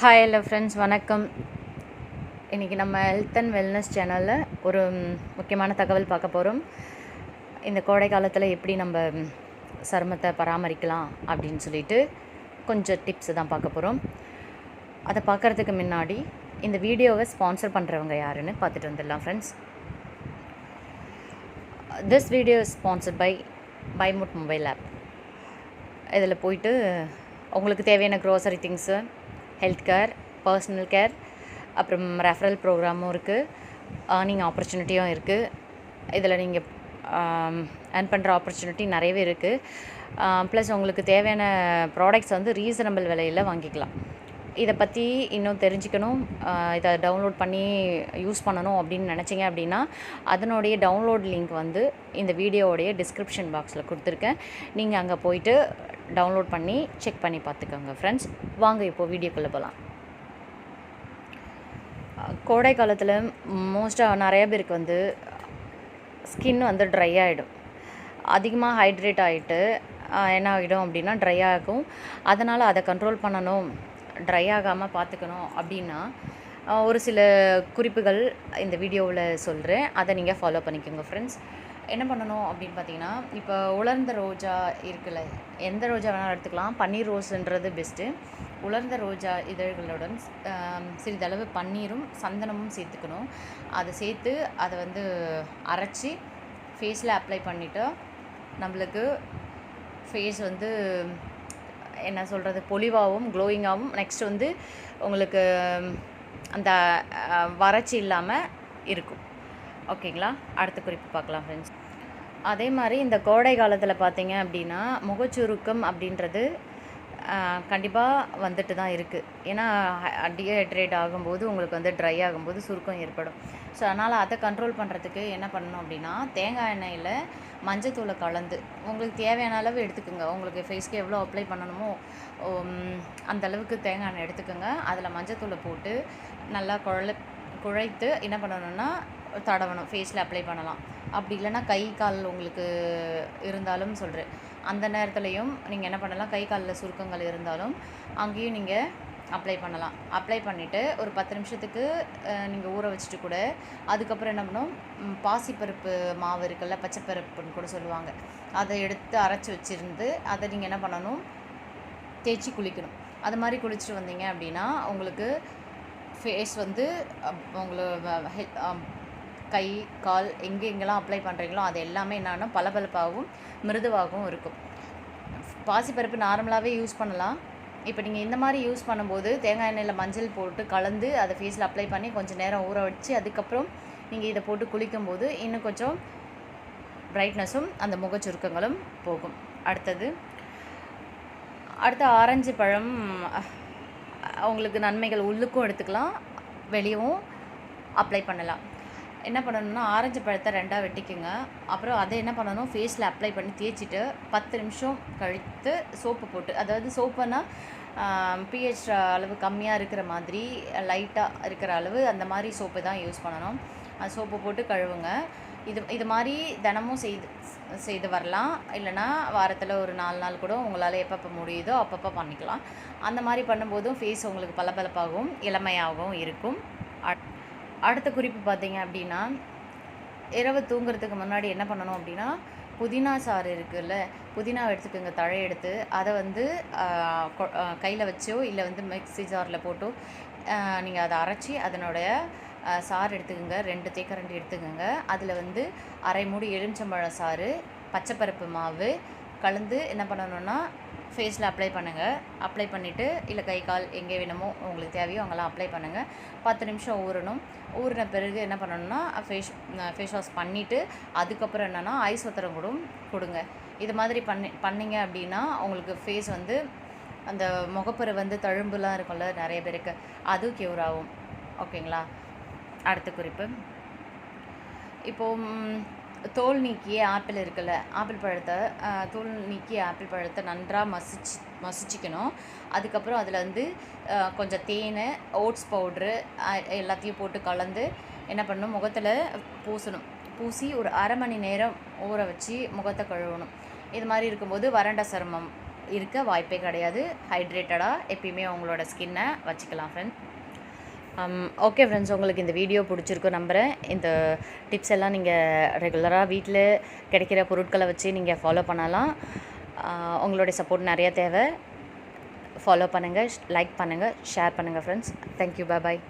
Hi hello friends வணக்கம். இன்றைக்கி நம்ம ஹெல்த் அண்ட் வெல்னஸ் சேனலில் ஒரு முக்கியமான தகவல் பார்க்க போகிறோம் இந்த கோடை காலத்தில் எப்படி நம்ம சருமத்தை பராமரிக்கலாம் அப்படின்னு சொல்லிட்டு கொஞ்சம் டிப்ஸ் தான் பார்க்க போகிறோம் அதை பார்க்குறதுக்கு முன்னாடி இந்த வீடியோவை ஸ்பான்சர் பண்ணுறவங்க யாருன்னு பார்த்துட்டு வந்துடலாம் friends this video sponsored by பைமுட் mobile app இதில் போயிட்டு உங்களுக்கு தேவையான grocery things health care personal care அப்புறம் ரெஃபரல் ப்ரோக்ராமும் இருக்குது ஏர்னிங் ஆப்பர்ச்சுனிட்டியும் இருக்குது இதில் நீங்கள் ஏர்ன் பண்ணுற ஆப்பர்ச்சுனிட்டி நிறையவே இருக்குது ப்ளஸ் உங்களுக்கு தேவையான ப்ராடக்ட்ஸ் வந்து ரீசனபிள் விலையில் வாங்கிக்கலாம். இதை பற்றி இன்னும் தெரிஞ்சுக்கணும். இதை டவுன்லோட் பண்ணி யூஸ் பண்ணணும் அப்படின்னு நினச்சிங்க அப்படின்னா அதனுடைய டவுன்லோட் லிங்க் வந்து இந்த வீடியோவுடைய டிஸ்கிரிப்ஷன் பாக்ஸில் கொடுத்துருக்கேன். நீங்கள் அங்கே போயிட்டு டவுன்லோட் பண்ணி செக் பண்ணி பார்த்துக்கோங்க ஃப்ரெண்ட்ஸ் வாங்க இப்போது வீடியோக்குள்ளே போகலாம் கோடை காலத்தில் மோஸ்ட்டாக நிறைய பேருக்கு வந்து ஸ்கின் வந்து ட்ரை ஆகிடும் அதிகமாக ஹைட்ரேட் ஆகிட்டு என்ன ஆகிடும் அப்படின்னா ட்ரை ஆகும். அதனால் அதை கண்ட்ரோல் பண்ணணும் ட்ரை ஆகாமல் பார்த்துக்கணும் அப்படின்னா ஒரு சில குறிப்புகள் இந்த வீடியோவில் சொல்கிறேன் அதை நீங்கள் ஃபாலோ பண்ணிக்கோங்க ஃப்ரெண்ட்ஸ் என்ன பண்ணணும் அப்படின்னு பார்த்தீங்கன்னா இப்போ உலர்ந்த ரோஜா இருக்குல்ல எந்த ரோஜா வேணாலும் எடுத்துக்கலாம். பன்னீர் ரோஸுன்றது பெஸ்ட்டு உலர்ந்த ரோஜா இதழ்களுடன் சிறிதளவு பன்னீரும் சந்தனமும் சேர்த்துக்கணும். அதை சேர்த்து அதை வந்து அரைச்சி ஃபேஸில் அப்ளை பண்ணிவிட்டு நம்மளுக்கு ஃபேஸ் வந்து என்ன சொல்கிறது பொலிவாகவும் க்ளோயிங்காகவும் நெக்ஸ்ட் வந்து உங்களுக்கு அந்த வறட்சி இல்லாமல் இருக்கும். ஓகேங்களா அடுத்த குறிப்பு பார்க்கலாம் ஃப்ரெண்ட்ஸ் அதே மாதிரி இந்த கோடை காலத்தில் பார்த்தீங்க அப்படின்னா முகச்சுருக்கம் அப்படின்றது கண்டிப்பாக வந்துட்டு தான் இருக்குது ஏன்னா டீஹைட்ரேட் ஆகும்போது உங்களுக்கு வந்து ட்ரை ஆகும்போது சுருக்கம் ஏற்படும். ஸோ அதனால் அதை கண்ட்ரோல் பண்ணுறதுக்கு என்ன பண்ணணும் அப்படின்னா தேங்காய் எண்ணெயில் மஞ்சத்தூளை கலந்து உங்களுக்கு தேவையான அளவு எடுத்துக்கோங்க. உங்களுக்கு ஃபேஸ்க்கு எவ்வளோ அப்ளை பண்ணணுமோ அந்த அளவுக்கு தேங்காய் எண்ணெய் எடுத்துக்கோங்க. அதில் மஞ்சத்தூளை போட்டு நல்லா குழல குழைத்து என்ன பண்ணணும்னா தடவணும். ஃபேஸில் அப்ளை பண்ணலாம். அப்படி இல்லைன்னா கை கால் உங்களுக்கு இருந்தாலும் சொல்கிறேன் அந்த நேரத்துலையும் நீங்கள் என்ன பண்ணலாம்? கை காலில் சுருக்கங்கள் இருந்தாலும் அங்கேயும் நீங்கள் அப்ளை பண்ணலாம். அப்ளை பண்ணிவிட்டு ஒரு பத்து நிமிஷத்துக்கு நீங்கள் ஊற வச்சுட்டு கூட அதுக்கப்புறம் என்ன பண்ணும்? பாசிப்பருப்பு மாவு இருக்குல்ல பச்சைப்பருப்புன்னு கூட சொல்லுவாங்க. அதை எடுத்து அரைச்சி வச்சுருந்து அதை நீங்கள் என்ன பண்ணணும்? தேய்ச்சி குளிக்கணும். அது மாதிரி குளிச்சுட்டு வந்தீங்க அப்படின்னா உங்களுக்கு ஃபேஸ் வந்து அப், கை கால் எங்கெங்கெல்லாம் அப்ளை பண்ணுறீங்களோ அது எல்லாமே என்னென்னா பளபளப்பாகவும் மிருதுவாகவும் இருக்கும். பாசிப்பருப்பு நார்மலாகவே யூஸ் பண்ணலாம். இப்போ நீங்கள் இந்த மாதிரி யூஸ் பண்ணும்போது தேங்காய் எண்ணெயில் மஞ்சள் போட்டு கலந்து அதை ஃபேஸில் அப்ளை பண்ணி கொஞ்சம் நேரம் ஊற வச்சு அதுக்கப்புறம் நீங்கள் இதை போட்டு குளிக்கும்போது இன்னும் கொஞ்சம் பிரைட்னஸும் அந்த முகச்சுருக்கங்களும் போகும். அடுத்தது அடுத்து ஆரஞ்சு பழம் அவங்களுக்கு உங்களுக்கு நன்மைகள் உள்ளுக்கும் எடுத்துக்கலாம் வெளியவும் அப்ளை பண்ணலாம். என்ன பண்ணணும்னா ஆரஞ்சு பழத்தை ரெண்டாக வெட்டிக்குங்க. அப்புறம் அதை என்ன பண்ணணும் ஃபேஸில் அப்ளை பண்ணி தேய்ச்சிட்டு பத்து நிமிஷம் கழித்து சோப்பு போட்டு அதாவது சோப்புன்னா பிஹெச் அளவு கம்மியாக இருக்கிற மாதிரி லைட்டாக இருக்கிற அளவு அந்த மாதிரி சோப்பு தான் யூஸ் பண்ணணும். அது சோப்பு போட்டு கழுவுங்க. இது இது மாதிரி தினமும் செய்து செய்து வரலாம். இல்லைனா வாரத்தில் ஒரு நாலு நாள் கூட உங்களால் எப்பப்போ முடியுதோ அப்பப்போ பண்ணிக்கலாம். அந்த மாதிரி பண்ணும்போதும் ஃபேஸ் உங்களுக்கு பளபளப்பாகவும் இளமையாகவும் இருக்கும். அடுத்த குறிப்பு பார்த்தீங்க அப்படின்னா இரவு தூங்குறதுக்கு முன்னாடி என்ன பண்ணணும் அப்படின்னா புதினா சாறு இருக்குல்ல புதினா எடுத்துக்கோங்க தழை எடுத்து அதை வந்து கையில் வச்சோ இல்லை வந்து மிக்ஸி ஜாரில் போட்டோ நீங்கள் அதை அரைச்சி அதனுடைய சாறு எடுத்துக்கோங்க ரெண்டு தேக்கரண்டி எடுத்துக்கோங்க. அதில் வந்து அரை மூடி எலுமிச்சம்பழம் சாறு பச்சைப்பருப்பு மாவு கலந்து என்ன பண்ணணும்னா ஃபேஸில் அப்ளை பண்ணுங்கள் அப்ளை பண்ணிவிட்டு இல்லை கை கால் எங்கே வேணுமோ உங்களுக்கு தேவையோ அங்கெல்லாம் அப்ளை பண்ணுங்கள் பத்து நிமிஷம் ஊறணும். ஊறின பிறகு என்ன பண்ணணும்னா ஃபேஸ் ஃபேஸ் வாஷ் பண்ணிவிட்டு அதுக்கப்புறம் என்னென்னா ஐஸ் ஒத்தரம் கூட கொடுங்க. இது மாதிரி பண்ணி பண்ணீங்க அப்படின்னா உங்களுக்கு ஃபேஸ் வந்து அந்த முகப்பரு வந்து தழும்புலாம் இருக்கும்ல நிறைய பேருக்கு அது க்யூர் ஆகும். ஓகேங்களா? அடுத்த குறிப்பு. இப்போது தோல் நீக்கிய ஆப்பிள் இருக்குல்ல ஆப்பிள் பழத்தை தோல் நீக்கிய ஆப்பிள் பழத்தை நன்றாக மசிச்சு மசிச்சிக்கணும். அதுக்கப்புறம் அதில் வந்து கொஞ்சம் தேன் ஓட்ஸ் பவுட்ரு எல்லாத்தையும் போட்டு கலந்து என்ன பண்ணணும் முகத்தில் பூசணும். பூசி ஒரு அரை மணி நேரம் ஊற வச்சு முகத்தை கழுவணும். இது மாதிரி இருக்கும்போது வறண்ட சருமம் இருக்க வாய்ப்பே கிடையாது. ஹைட்ரேட்டடாக எப்பயுமே உங்களோட ஸ்கின்னை வச்சுக்கலாம் ஃப்ரெண்ட் Um, ஓகே ஃப்ரெண்ட்ஸ் உங்களுக்கு இந்த வீடியோ பிடிச்சிருக்கும் நம்புகிறேன் இந்த டிப்ஸ் எல்லாம் நீங்கள் ரெகுலராக வீட்டில் கிடைக்கிற பொருட்களை வச்சு நீங்கள் ஃபாலோ பண்ணலாம். Uh, உங்களுடைய சப்போர்ட் நிறையா தேவை. ஃபாலோ பண்ணுங்கள் லைக் பண்ணுங்கள் ஷேர் பண்ணுங்கள் ஃப்ரெண்ட்ஸ் தேங்க்யூ பாய்